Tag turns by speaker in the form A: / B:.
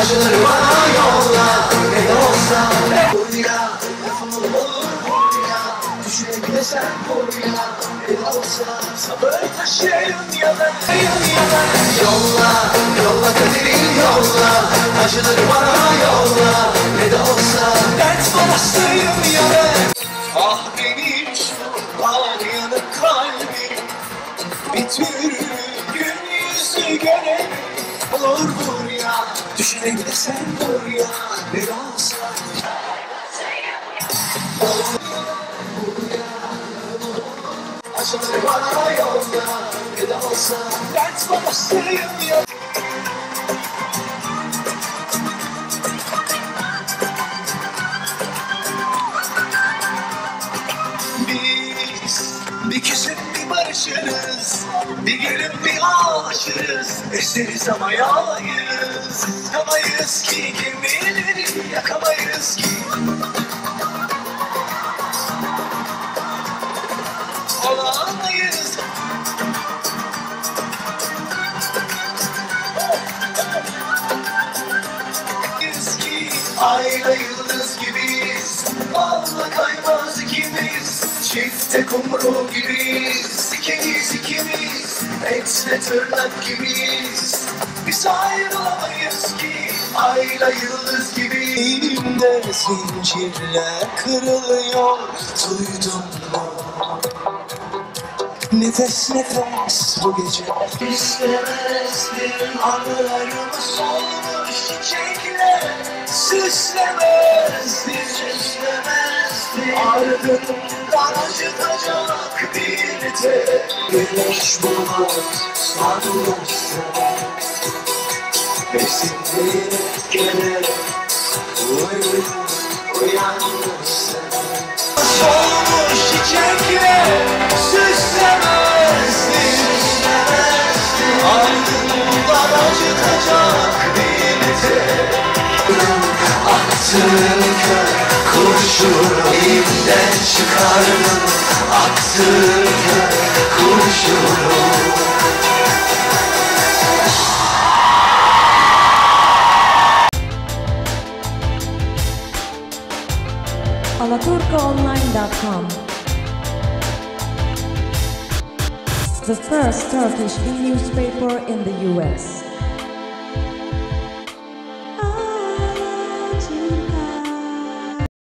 A: Acıları bana yolla Ne de olsa. Buraya Lafımın olur buraya Düşünebilirsen buraya Ne de olsa Sabır taşıyın yana yana Yolla Yolla kaderim yolla. Acıları bana yolla Ne de olsa. Dert balasıyım yana Ah benim şu ağlayanık kalbim. Bir gün yüzü göre Olur buraya Düşünebilirsen buraya Bir olsa Acıları bana de olsa Dert babasıyım ya Biz bir küsüp bir barışırız Bir gelip bir ağlaşırız Eseriz ama yalayız Yamayız ki gemileri yakamayız ki. Olamayız. Biz ki ayla yıldız gibiyiz. Valla kaymaz ikimiz Çifte kumru gibiyiz. İkimiz ikimiz. Etle tırnak gibiyiz. Biz ki Ayla yıldız gibi Elimde zincirler kırılıyor. Duydun mu? Nefes nefes bu gece. İstemezdim anılarımı solmuş çiçekle. Süslemezdim süslemezdim Ardından acıtacak bir tek Güneş bulut sarmışsın Besinleri gene Uyu, uyanmışsın Solmuş çiçekle süslemezdim Ardından acıtacak tek Attığın kör kurşunu elimden çıkardım Attığın kör
B: alaturkaonline.com The first Turkish e-newspaper in the US.